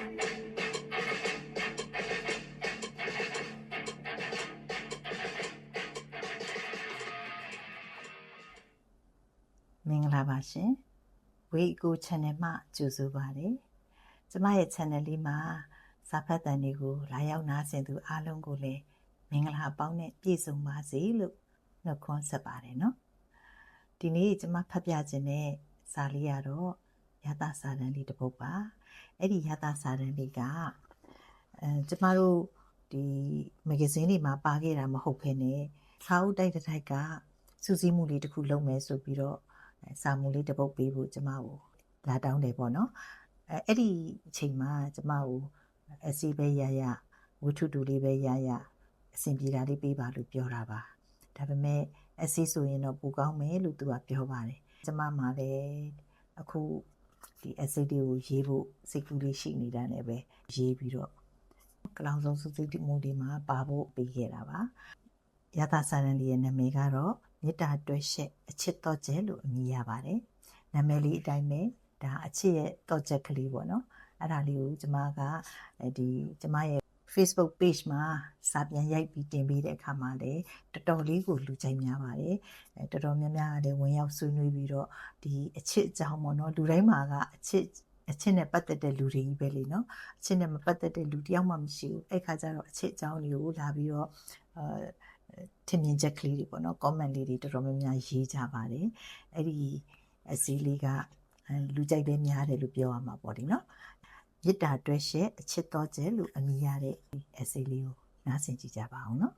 မင်္ဂလာပါရှင်ဝေကို channel မှာကြိုဆိုပါရစေကျမရဲ့ channel လေးမှာစာဖတ်တန်တွေကိုလာရောက်နားဆင်သူအားလုံးကိုလည်းမင်္ဂလာပေါင်းနဲ့ပြည့်စုံပါစေလို့နှုတ်ခွန်းဆက်ပါတယ်နော်ဒီနေ့ကျမဖတ်ပြခြင်းနဲ့စာလေးရတော့ ယသစာတန်လေးတစ်ပုဒ်ပါအဲ့ဒီယသစာတန်လေးကအဲကျမတို့ဒီမဂ္ဂဇင်းတွေမှာပါခဲ့တာမဟုတ်ဘဲနဲ့စာအုပ်တိုက်တစ်ထိုက်ကစူးစီးမှုလေးတစ်ခုလုပ်မယ်ဆိုပြီးတော့အဲစာမူလေးတစ်ပုတ်ပေးဖို့ကျမကိုလာတောင်းတယ်ပေါ့နော်အဲအဲ့ဒီအချိန်မှာကျမကိုအစီပဲရရဝတ္ထုတူလေးပဲရရအဆင်ပြေတာလေးပေးပါလို့ပြောတာပါဒါပေမဲ့အစီဆိုရင်တော့ပိုကောင်းမယ်လို့သူကပြောပါတယ်ကျမမှာလည်းအခု ဒီအစီတွေကိုရေးဖို့စိတ်ကူးလေးရှိနေတာနဲ့ပဲရေးပြီးတော့ကလောင်ဆုံးစုစိတ်မှုဒီမှာပါဖို့ပေးခဲ့တာပါရသစာရန်လေးရဲ့နာမည်ကတော့မေတ္တာတွဲရှက်အချစ်တော်ကျဲလို့အမည်ရပါတယ်။နာမည်လေးအတိုင်းပဲဒါအချစ်ရဲ့တော်ချက်ကလေးပေါ့နော်။အဲ့ဒါလေးကိုကျမကအဲဒီကျမရဲ့ Facebook page မှာစာပြန်ရိုက်ပြီးတင်ပေးတဲ့အခါမှာလည်းတော်တော်လေးကိုလူကြိုက်များပါတယ်။အဲတော်တော်များများကလည်းဝင်ရောက်ဆွေးနွေးပြီးတော့ဒီအချစ်အကြောင်းပေါ့နော်လူတိုင်းမှာကအချစ်အချစ်နဲ့ပတ်သက်တဲ့လူတွေကြီးပဲလေနော်အချစ်နဲ့မပတ်သက်တဲ့လူတယောက်မှမရှိဘူးအဲ့ခါကျတော့အချစ်အကြောင်းတွေကိုလာပြီးတော့အာထင်မြင်ချက်ကလေးတွေပေါ့နော် comment လေးတွေတော်တော်များများရေးကြပါတယ်အဲ့ဒီအစည်းလေးကအဲလူကြိုက်တဲ့များတယ်လို့ပြောရမှာပေါ့ဒီနော် မေတ္တာတွဲရှက်အချစ်တော်ကျဲလို့အမည်ရတဲ့အစည်းလေးကိုနားဆင်ကြည့်ကြပါအောင်နော်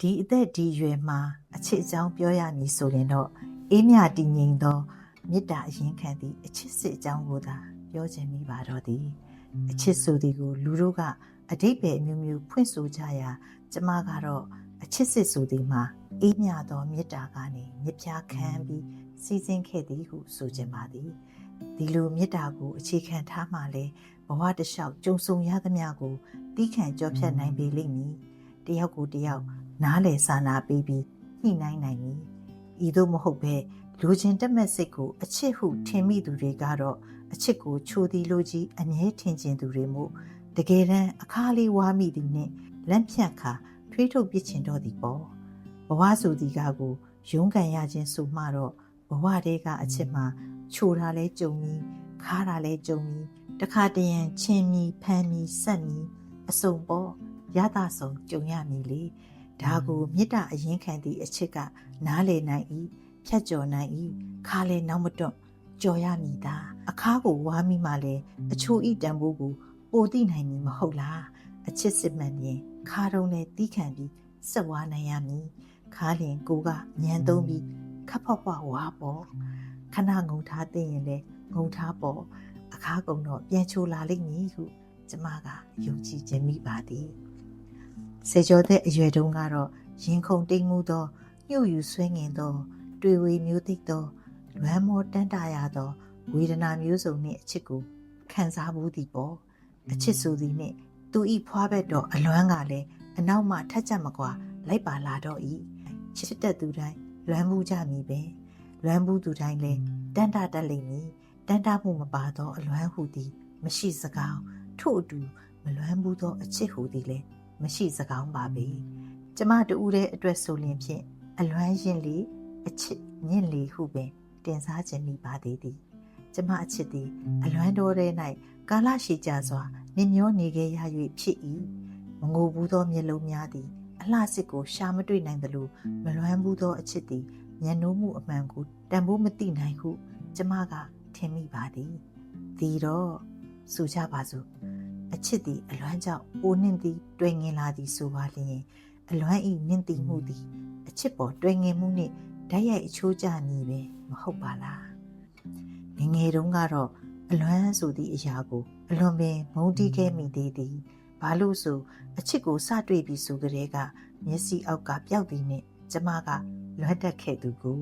ဒီအသက်ဒီရွယ်မှာအချစ်အကြောင်းပြောရမည်ဆိုရင်တော့အေးမြတည်ငြိမ်သောမေတ္တာအရင်ခံသည့်အချစ်စစ်အကြောင်းကိုသာပြောခြင်းမိပါတော့သည်အချစ်ဆိုသည်ကိုလူတို့က အတိတ်ပဲအမျိုးမျိုးဖွင့်ဆိုကြရာကျမကတော့အချစ်စစ်ဆိုသည်မှာအေးမြသောမေတ္တာကနေမြစ်ပြားခံပြီးစီစဉ်ခဲ့သည်ဟုဆိုခြင်းပါသည်ဒီလိုမေတ္တာကိုအခြေခံထားမှလဲဘဝတစ်လျှောက်ကြုံဆုံရသမျှကိုတီးခံကြောဖြတ်နိုင်ပေလိမ့်မည်တယောက်ကိုတယောက်နားလည်စာနာပေးပြီးညှိနှိုင်းနိုင်မည်ဤသို့မဟုတ်ဘဲလူချင်းတက်မဲ့စိတ်ကိုအချစ်ဟုထင်မိသူတွေကတော့အချစ်ကိုချိုသည်လိုကြီးအမြဲထင်ကျင်သူတွေမို့တ ကယ်တမ်းအခါလေးဝါမိသည်နှင့်လက်ဖြတ်ခါထွေးထုတ်ပစ်ချင်တော့သည်ပေါ့ဘဝဆိုသည်ကားကိုရုန်းကန်ရခြင်းဆိုမှတော့ဘဝတည်းကအချစ်မှာချိုတာလဲကြုံပြီးခါတာလဲကြုံပြီးတခါတရံချင်းမီဖမ်းမီဆက်မီအစုံပေါ့ရတာဆုံကြုံရမည်လေဒါကိုမေတ္တာအရင်ခံသည့်အချစ်ကနားလေနိုင်၏ဖြတ်ကျော်နိုင်၏ခါလဲနောက်မတွန့်ကြော်ရမည်သာအခါကိုဝါမိမှလဲအချိုဤတန်ဖိုးကို ပိုသိနိုင်မည်မဟုတ်လားအချစ်စစ်မှန်ပြင်ခါတုံးလဲတီးခံပြီးစက်ဝါနိုင်ရမည်ခါလျင်ကိုကညံသုံးပြီးခပ်ဖွားဖွားဝါပေါ်ခဏငုံထားသိရင်လဲငုံထားပေါ်အခါကုံတော့ပြန်ချိုလာလိမ့်မည်ဟုကျမကယုံကြည်ခြင်းမိပါသည်စေကျော်တဲ့အရွယ်တုန်းကတော့ရင်ခုန်တိမ်မှုသောညှို့ယူဆွဲငင်သော တွေ့ဝေမျိုးသိသောလွမ်းမောတန်းတာရသောဝေဒနာမျိုးစုံနှင့်အချစ်ကိုခံစားမှုသည်ပေါ့ အချစ်ဆိုသည်နှင့်သူဤဖွားဘက်တော့အလွမ်းကလည်းအနောက်မှထက်ချက်မကွာလိုက်ပါလာတော့ဤချစ်တက်သူတိုင်းလွမ်းမှုကြမည်ပဲလွမ်းမှုသူတိုင်းလည်းတန်တာတက်လိမ့်မည်တန်တာမှုမပါသောအလွမ်းဟုသည် မရှိစကားထို့အတူမလွမ်းမှုသောအချစ်ဟုသည်လည်းမရှိစကားပါပဲကျမတူဦးတဲ့အတွက်ဆိုလျင်ဖြင့်အလွမ်းရင်လေအချစ်မြင့်လေဟုပင်တင်စားခြင်းမိပါသေးသည် ကျမအချစ်သည်အလွမ်းတော်တဲ့၌ကာလရှိကြစွာနင်မျောနေခဲ့ရ၍ဖြစ်၏မငိုဘူးသောမျက်လုံးများသည်အလှစစ်ကိုရှာမတွေ့နိုင်သလိုမလွမ်းဘူးသောအချစ်သည်ညံနိုးမှုအမှန်ကိုတန်ဖိုးမသိနိုင်ဟုကျမကထင်မိပါသည်ဒီတော့ဆိုကြပါစို့အချစ်သည်အလွမ်းကြောင့်ပိုနှင့်သည်တွေ့ငင်လာသည်ဆိုပါလျင်အလွမ်းဤနှင့်သည်မှုသည်အချစ်ပေါ်တွေ့ငင်မှုနှင့်ဓာတ်ရိုက်အချိုးကျမည်ပဲမဟုတ်ပါလား ငယ်ငယ်တုန်းကတော့အလွမ်းဆိုသည့်အရာကိုအလွန်ပင်မုန်းတီးခဲ့မိသေးသည်ဘာလို့ဆိုအချစ်ကိုစတွေ့ပြီးဆိုကြတဲ့ကမျက်စိအောက်ကပျောက်သည်နှင့်ကျမကလွမ်းတက်ခဲ့သူကို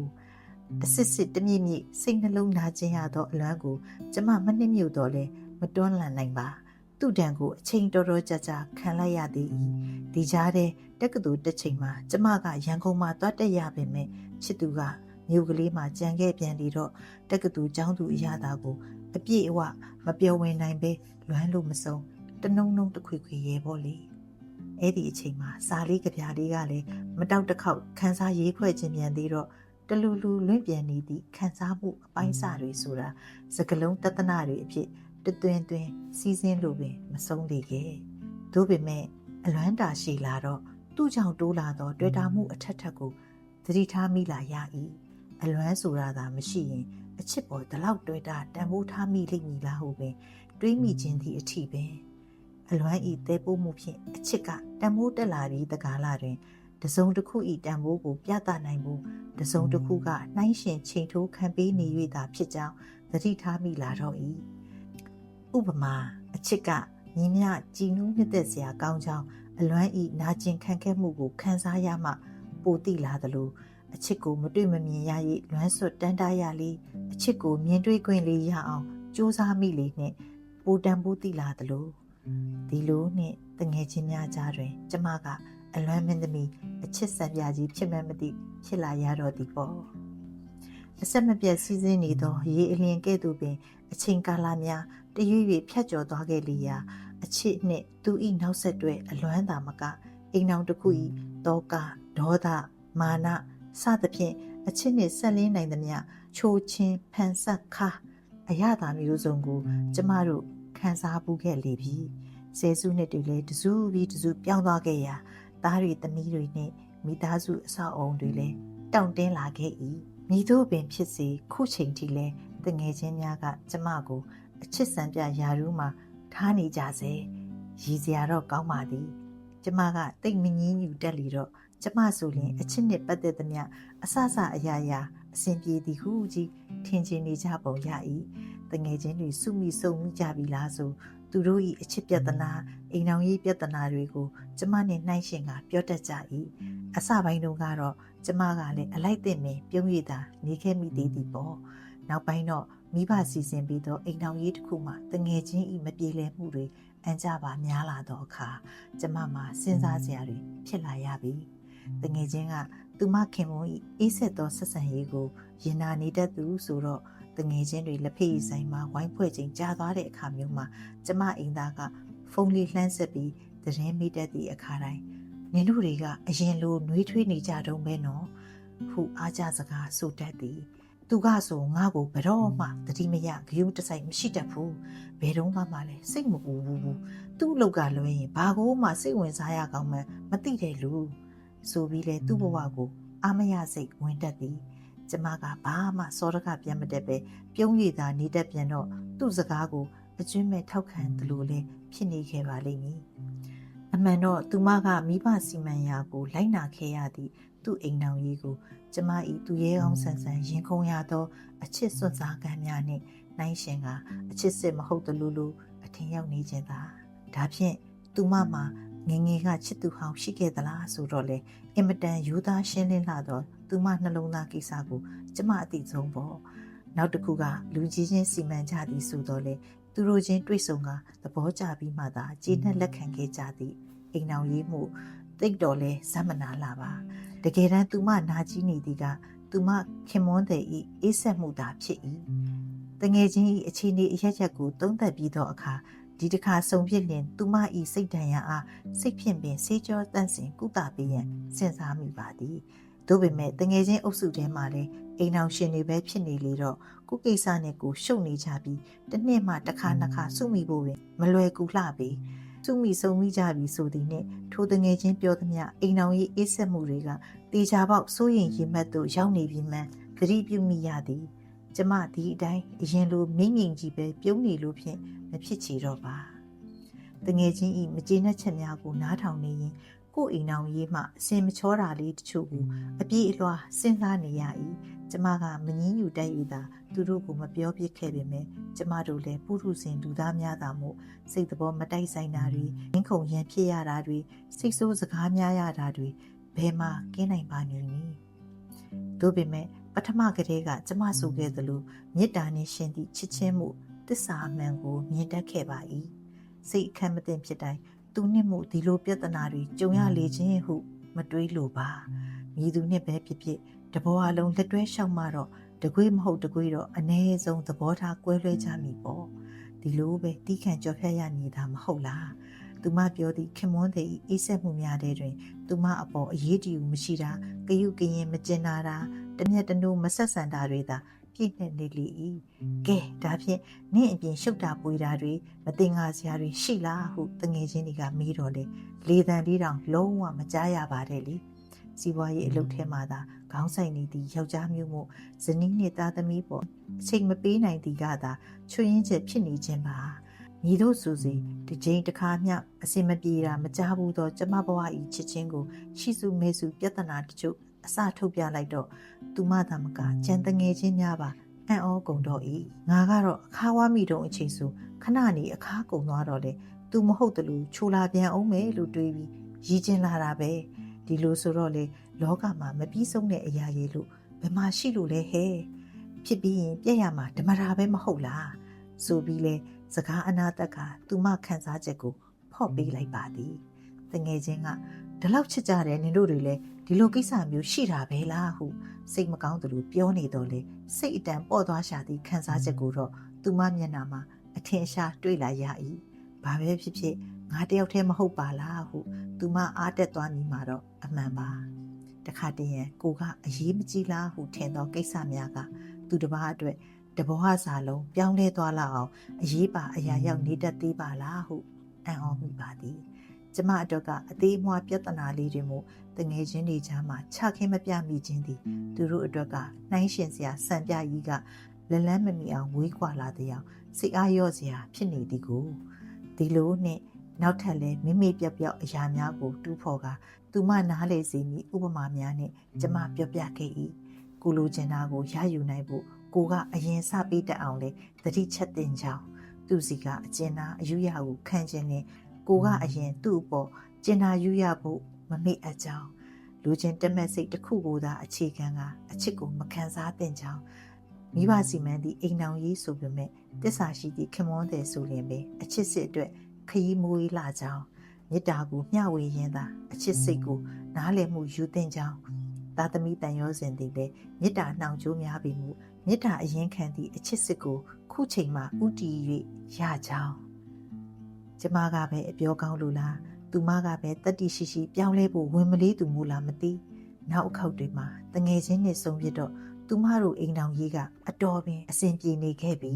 တစစ်စစ်တမြင့်မြင့်စိတ်နှလုံးနာခြင်းရသောအလွမ်းကိုကျမမနှိမ့်မြုပ်တော့လဲမတွန်းလှန်နိုင်ပါသူ့တန်ကိုအချိန်တော်တော်ကြာကြာခံလိုက်ရသေး၏ဒီကြားထဲတက္ကသိုလ်တစ်ချိန်မှာကျမကရန်ကုန်မှာသွားတက်ရပေမဲ့ချစ်သူက မြို့ကလေးမှာကြံခဲ့ပြန်ပြီးတော့တက္ကသိုလ်ကျောင်းသူအရာသာကိုအပြည့်အဝမပြောဝင်နိုင်ပဲလွမ်းလို့မဆုံးတနုံနုံတစ်ခွေခွေရဲပေါ့လေအဲ့ဒီအချိန်မှာစာလေးကြပြားလေးကလည်းမတောက်တစ်ခေါက်ခန်းစားရေးဖွဲ့ခြင်းပြန်သေးတော့တလူလူလွင့်ပြန်နေသည့်ခန်းစားမှုအပိုင်းစတွေဆိုတာစကလုံးတသနာတွေအဖြစ်တသွင်းသွင်းစီးစင်းလိုပင်မဆုံးလေခဲ့သို့ပေမဲ့အလွမ်းတာရှိလာတော့သူ့ကြောင့်တိုးလာသော တွေ့တာမှုအထက်ထက်ကိုသတိထားမိလာရ၏ အလွမ်းဆိုတာသာမရှိရင်အချစ်ပေါ်ဒီလောက်တွေ့တာတန်ဖိုးထားမိလိမ့်မည်လားဟုပင်တွေးမိခြင်းသည့်အထိပင်အလွမ်းဤတဲပိုးမှုဖြင့်အချစ်ကတန်ဖိုးတက်လာပြီးတကားလာတွင်တစုံတစ်ခုဤတန်ဖိုးကိုပြသနိုင်ဖို့တစုံတစ်ခုကနှိုင်းရှင်ချိန်ထိုးခံပေးနေ၍သာဖြစ်ကြောင်းသတိထားမိလာတော့၏ဥပမာအချစ်ကမြင်းမြကြည်နူးနှစ်သက်စရာကောင်းကြောင်းအလွမ်းဤနာကျင်ခံခဲ့မှုကိုခံစားရမှပိုတိလာသလို အချစ်ကိုမတွေ့မမြင်ရ၍လွမ်းဆွတ်တန်းတားရလေအချစ်ကိုမြင်တွေ့ခွင့်လေးရအောင်စူးစမ်းမိလေနှင့်ပိုတန်ပိုးတိလာသလိုဒီလိုနှင့်တငယ်ချင်းများကြားတွင် ကျမကအလွမ်းမင်းသမီးအချစ်ဆံပြကြီးဖြစ်မှန်းမသိဖြစ်လာရတော့သည်ပေါ့အဆက်မပြတ်စီးစင်းနေသောရေအလင်းကဲ့သို့ပင် အချိန်ကာလများတရွေ့ရွေ့ဖြတ်ကျော်သွားခဲ့လေရာအချစ်နှင့်သူ၏နောက်ဆက်တွဲအလွမ်းသာမကအိမ်အောင်တစ်ခု၏တောကဒေါသမာန စသဖြင့်အချစ်နှင့်ဆက်လင်းနိုင်သမျှချိုးချင်းဖန်ဆက်ခါအရသာမျိုးစုံကို ကျမတို့ခံစားမှုခဲ့လေပြီဆယ်စုနှစ်တွေလည်းတစုပြီးတစုပြောင်းသွားခဲ့ရာသားတွေသမီးတွေနဲ့မိသားစုအဆောက်အအုံတွေလည်းတောင့်တင်းလာခဲ့၏မိတို့ပင်ဖြစ်စေခုချိန်ထိလည်းတငယ်ချင်းများက ကျမကိုအချစ်စံပြယာရူးမှာထားနေကြစေရည်စရာတော့ကောင်းပါသည် ကျမကတိတ်မငင်းညူတက်လီတော့ ကျမဆိုရင်အချစ်နဲ့ပတ်သက်သမျှအဆအဆအရာရာအစဉ်ပြေသည်ဟုကြီးထင်ချင်နေကြပုံရ၏တငယ်ချင်းတွေစုမိစုံမိကြပြီလားဆိုသူတို့၏အချစ်ပြဿနာအိမ်အောင်ရေးပြဿနာတွေကိုကျမနဲ့နှိုင်းရှင်ကပြောတတ်ကြ၏အစပိုင်းတုန်းကတော့ကျမကလည်းအလိုက်တင်ပင်ပြုံးရတာနေခဲ့မိသေးသည်ပေါ့နောက်ပိုင်းတော့မိဘစီစဉ်ပြီးတော့အိမ်အောင်ရေးတစ်ခုမှတငယ်ချင်းဤမပြေလည်မှုတွေအန်ကြပါများလာတော့အခါကျမမှာစဉ်းစားစရာတွေဖြစ်လာရပြီ တငယ်ချင်းကသူမခင်မွန်ဤအေးဆက်သောဆက်ဆံရေးကိုရင်နာနေတတ်သူဆိုတော့တငယ်ချင်းတွေလက်ဖေးဆိုင်မှာဝိုင်းဖွဲ့ခြင်းကြားသွားတဲ့အခါမျိုးမှာကျမအိမ်သားကဖုန်းလေးလှမ်းဆက်ပြီးသတင်းမိတတ်သည့်အခါတိုင်းနင်တို့တွေကအရင်လိုနှွေးထွေးနေကြတုံးပဲနော်ဟုအားကြစကားဆိုတတ်သည်သူကဆိုငါ့ကိုဘယ်တော့မှတတိမရဂယုတဆိုင်မရှိတတ်ဘူးဘယ်တော့မှမလဲစိတ်မပူဘူးသူ့လောက်ကလွှဲရင်ဘာကိုမှစိတ်ဝင်စားရကောင်းမှမသိတဲ့လူ ဆိုပြီးလဲသူ့ဘဝကိုအာမရစိတ်ဝင်တတ်သည်ကျမကဘာမှစောရကပြန်မတက်ပဲပြုံးရည်သာနေတတ်ပြန်တော့သူ့စကားကိုအကျွမ်းမဲ့ထောက်ခံသလိုလဲဖြစ်နေခဲ့ပါလိမ့်မည်အမှန်တော့သူမကမိဘစီမံရာကိုလိုက်နာခဲ့ရသည့်သူ့အိမ်တော်ကြီးကိုကျမဤသူရဲကောင်းဆန်ဆန်ရင်ခုန်ရသော အချစ်စွန့်စားကံများနှင့်နိုင်ရှင်ကအချစ်စစ်မဟုတ်တလူလူအထင်ရောက်နေခြင်းသာဒါဖြင့်သူမမှာ ငငယ်ကချစ်သူဟောင်းရှိခဲ့သလားဆိုတော့လေအင်မတန်ယူသားရှင်းလင်းလာတော့သူမနှလုံးသားကိစ္စကိုကျမအသိဆုံးပေါ့နောက်တစ်ခုကလူကြီးချင်းစီမံကြသည်ဆိုတော့လေသူတို့ချင်းတွေ့ဆုံကသဘောကျပြီးမှသာကျေနပ်လက်ခံခဲ့ကြသည်အိမ်အောင်ရေးမှုတိတ်တော်လဲဇမနာလာပါတကယ်တမ်းသူမနာကြီးနေသည်ကသူမခင်မွန်းတဲ့ဤအေးဆက်မှုသာဖြစ်၏တငယ်ချင်းဤအခြေအနေအရက်ရက်ကိုသုံးသပ်ပြီးသောအခါ ဒီတစ်ခါဆုံဖြစ်လင်သူမဤစိတ်တန်ရာအားစိတ်ဖြင့်ပင်စေးကြောတန့်စင်ကုသပေးရန်စဉ်းစားမိပါသည်သို့ပေမဲ့တငယ်ချင်းအုပ်စုထဲမှာလည်းအိမ်အောင်ရှင်တွေပဲဖြစ်နေလေတော့ကိုကိစ္စနဲ့ကိုရှုပ်နေကြပြီးတစ်နှစ်မှတစ်ခါနှစ်ခါစုမိဖို့ပင်မလွယ်ကူလှပေစုမိစုံမိကြပြီဆိုသည်နှင့်ထိုတငယ်ချင်းပြောသမျှအိမ်အောင်ရေးအေးဆက်မှုတွေကတေချာပေါက်စိုးရင်ရင်မက်သို့ရောက်နေပြီမှန်သတိပြုမိရသည် ကျမဒီအတိုင်းအရင်လိုမိမ့်ငိမ်ကြီးပဲပြုံးနေလို့ဖြင့်မဖြစ်ချေတော့ပါတငယ်ချင်းဤမကျေနပ်ချက်များကိုနားထောင်နေရင်ကို့အိမ်အောင်ရေးမှအစင်မချောတာလေးတချို့ကိုအပြည့်အလွှာစဉ်းစားနေရ၏ကျမကမငင်းယူတတ်ယူတာသူတို့ကိုမပြောပြခဲ့ပေမဲ့ကျမတို့လည်းပုထုဇဉ်လူသားများသာမို့စိတ်တော်မတိုက်ဆိုင်တာတွေငင်းခုန်ရန်ဖြစ်ရတာတွေစိတ်ဆိုးစကားများရတာတွေဘယ်မှကင်းနိုင်ပါမည်နည်းတို့ပေမဲ့ ပထမကတည်းကကျမဆိုခဲ့သလိုမေတ္တာနှင့်ရှင်သည့်ချစ်ချင်းမှုတစ္ဆာအမှန်ကိုမြင်တတ်ခဲ့ပါ၏စိတ်အခမ်းမသိဖြစ်တိုင်းသူနှင့်မှုဒီလိုပြဿနာတွေကြုံရလေခြင်းဟု မတွေးလိုပါမြည်သူနှင့်ပဲဖြစ်ဖြစ်တဘောအလုံးလက်တွဲလျှောက်မှတော့တကွေးမဟုတ်တကွေးတော့အ ਨੇ ဆုံးသဘောထားကွဲလွဲကြမည်ပေါ့ဒီလိုပဲတီးခန့်ကြော်ဖြတ်ရနေတာမဟုတ်လားသူမပြောသည့်ခင်မွန်းတဲ့အေးဆက်မှုများတဲ့တွင် သူမအပေါ်အရေးတယူမရှိတာကယုကရင်မကျင်နာတာ တမျက်တနိုးမဆက်ဆံတာတွေသာပြည့်နေနေလေ၏ကဲဒါဖြင့်နင့်အပြင်ရှုပ်တာပွေတာတွေမတင်ငါစရာတွေရှိလားဟုတငယ်ချင်းတွေကမေးတော့လေလေတံလေးတောင်လုံးဝမကြားရပါတဲ့လေစီးပွားရေးအလုပ်ထဲမှာသာခေါင်းဆိုင်နေသည့်ယောက်ျားမျိုးမို့ဇနီးနှင့်သားသမီးပေါ်အချိန်မပေးနိုင်သည်ကသာချွေရင်ချက်ဖြစ်နေခြင်းပါညီတို့စုစီတစ်ချိန်တစ်ခါမျှအစင်မပြေတာမကြားဘူးတော့ကျမဘဝဤချစ်ချင်းကိုရှိစုမဲစုပြဿနာတချို့ အစထုတ်ပြလိုက်တော့သူမသာမကကြံတငယ်ချင်းများပါအံ့ဩကုန်တော့ဤငါကတော့အခါဝါမိတုံအချိန်ဆိုခဏနေအခါကုန်သွားတော့လေသူမဟုတ်တလူချိုလာပြန်အောင်မယ်လို့တွေးပြီးရည်ကျင်လာတာပဲဒီလိုဆိုတော့လေလောကမှာမပြီးဆုံးတဲ့အရာကြီးလို့ဘယ်မှာရှိလို့လဲဟဲ့ဖြစ်ပြီးရင်ပြက်ရမှာဓမ္မတာပဲမဟုတ်လားဆိုပြီးလဲစကားအနာတက်ကသူမခန်းစားချက်ကိုဖော့ပေးလိုက်ပါသည်တငယ်ချင်းက ဒီလောက်ချစ်ကြတယ်နင်တို့တွေလည်းဒီလိုကိစ္စမျိုးရှိတာပဲလားဟုစိတ်မကောင်းသလိုပြောနေတော့လေစိတ်အတန်ပေါ့သွားရှာသည့်ခံစားချက်ကိုတော့သူမမျက်နှာမှာအထင်ရှားတွေ့လာရ၏ဘာပဲဖြစ်ဖြစ်ငါတယောက်တည်းမဟုတ်ပါလားဟုသူမအားတက်သွားမိမှာတော့အမှန်ပါတခါတည်းရန်ကိုကအရေးမကြီးလားဟုထင်သောကိစ္စများကသူတစ်ပါးအတွက်တဘောဟာစာလုံးပြောင်းလဲသွားလောက်အောင်အရေးပါအရာရောက်နေတတ်သေးပါလားဟုအံ့ဩမိပါသည် ကျမအတွက်ကအသေးအမွှားပြဿနာလေးတွေမို့တငယ်ချင်းတွေကြားမှာခြခင်းမပြမိခြင်းသည်သူတို့အတွက်ကနှိုင်းရှင်စရာစံပြကြီးကလလန်းမမီအောင်ဝေးကွာလာတဲ့အောင်စိတ်အားရော့စရာဖြစ်နေသည်ကိုဒီလိုနဲ့နောက်ထပ်လဲမိမိပြော့ပြော့အရာများကို တူးဖော်ကသူမနားလေစီမီဥပမာများနဲ့ကျမပြောပြခဲ့၏ကိုလိုချင်တာကိုရယူနိုင်ဖို့ကိုကအရင်စပေးတတ်အောင်လဲသတိချက်တင်ကြောင်းသူစီကအကျဉ်းသားအယူရကိုခံခြင်းနဲ့ ကိုကအရင်သူ့အပေါ်ကျင်နာယူရဖို့မမေ့အပ်ကြောင်းလူချင်းတက်မဲ့စိတ်တစ်ခုကိုသာအခြေခံကအချစ်ကိုမခံစားသင့်ကြောင်းမိဘစီမံသည့်အိမ်နောင်ရေးဆိုပေမဲ့တစ္ဆာရှိသည့်ခင်မွန်းတယ်ဆိုရင်ပဲအချစ်စစ်အတွက်ခရီးမွေးလာကြောင်းမေတ္တာကိုမျှဝေရင်းသာအချစ်စိတ်ကိုနားလည်မှုယူသင့်ကြောင်းသာသမီတန်ရောစဉ်သည်လည်းမေတ္တာနှောင်ကြိုးများပြီမှုမေတ္တာအရင်ခံသည့်အချစ်စစ်ကိုခုချိန်မှာဥတီ၍ရကြောင်း ကျမကပဲအပြောကောင်းလို့လားသူမကပဲတတ္တိရှိရှိပြောင်းလဲဖို့ဝင်မလေးသူမို့လားမသိနောက်အခောက်တွေမှာတငယ်ချင်းနဲ့ဆုံပြတော့သူမတို့အိမ်တောင်ကြီးကအတော်ပင်အဆင်ပြေနေခဲ့ပြီ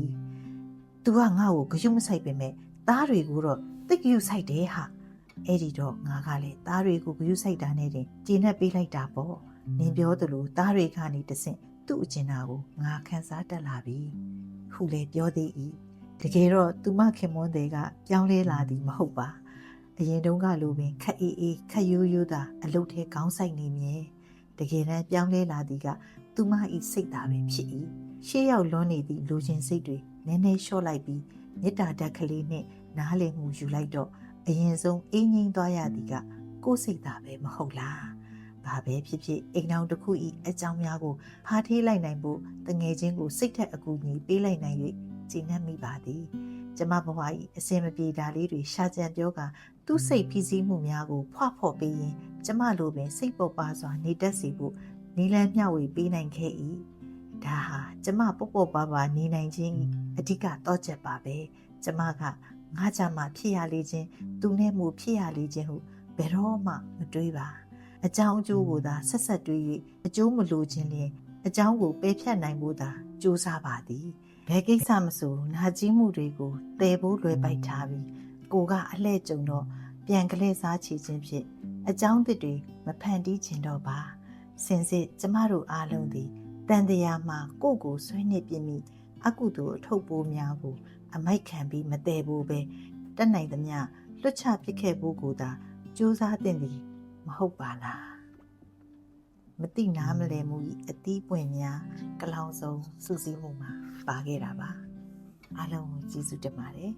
။ "तू ကငါ့ကိုဂရုမစိုက်ပေမဲ့သားတွေကိုတော့တိတ်ဂရုစိုက်တယ်ဟာ။အဲ့ဒီတော့ငါကလည်းသားတွေကိုဂရုစိုက်တာနဲ့တင်ကျေနပ်ပေးလိုက်တာပေါ့။နင်ပြောသလိုသားတွေကနေတဆင့်သူ့အကျဉ်းသားကိုငါခန်းစားတက်လာပြီ။ခုလည်းပြောသေး၏။ တကယ်တော့သူမခင်မွန်းတဲ့ကပြောင်းလဲလာသည်မဟုတ်ပါ။အရင်တုန်းကလိုပင်ခက်အေးအေးခက်ရိုးရိုးသာအလုတ်ထဲခေါင်းဆိုင်နေမြဲ။တကယ်တမ်းပြောင်းလဲလာသည်ကသူမ၏စိတ်သာပင်ဖြစ်၏ရှေးရောက်လွန်နေသည့်လူချင်းစိတ်တွေနည်းနည်းလျှော့လိုက်ပြီးမေတ္တာဓာတ်ကလေးနှင့်နားလည်မှုယူလိုက်တော့အရင်ဆုံးအင်းငိမ့်သွားရသည်ကကိုယ်စိတ်သာပဲမဟုတ်လားဘာပဲဖြစ်ဖြစ်အိမ်တော်တစ်ခု၏အကြောင်းများကိုဖားထေးလိုက်နိုင်ဖို့တငယ်ချင်းကိုစိတ်ထက်အကူအညီပေးလိုက်နိုင်၍ ကြည်နပ်မိပါသည်ကျမဘဝ၏အစင်မပြေတာလေးတွေရှာကြံပြောကသူ့စိတ်ဖြစ်စည်းမှုများကိုဖွာ့ဖော်ပေးရင်ကျမလိုပင်စိတ်ပေါ်ပါစွာနေတတ်စေဖို့နီလန်းမျှဝေပေးနိုင်ခဲ့၏ဒါဟာကျမပေါ့ပေါ့ပါပါနေနိုင်ခြင်း၏အဓိကတော့ချက်ပါပဲကျမကငါကြမှာဖြစ်ရလေခြင်းသူနဲ့မှုဖြစ်ရလေခြင်းဟုဘယ်တော့မှမတွေးပါအကြောင်းအကျိုးကိုသာဆက်ဆက်တွေး၍အကျိုးမလိုခြင်းလျင်အကြောင်းကိုပယ်ဖြတ်နိုင်ဖို့သာကြိုးစားပါသည် ဘယ်ကိစ္စမဆိုနာကျင်မှုတွေကိုတည်ဖို့လွယ်ပိုက်ထားပြီးကိုကအလှဲ့ကြုံတော့ပြန်ကလေးစားချီခြင်းဖြင့်အကြောင်းသစ်တွေမဖန်တီးခြင်းတော့ပါစင်စစ်ကျမတို့အားလုံးသည်တန်တရားမှာကိုယ့်ကိုဆွေးနွေးပြမိအကုသိုလ်အထုပ်ပိုးများကိုအမိုက်ခံပြီးမတည်ဘူးပဲတက်နိုင်သမျှလွတ်ချပစ်ခဲ့ဖို့ကိုသာစူးစမ်းတင်သည်မဟုတ်ပါလား မတိနာမလဲမှု၏အသီးပွင့်များကလောင်စုံစူးစီးမှုမှာပါခဲ့တာပါအားလုံးကိုကျေးဇူးတင်ပါတယ်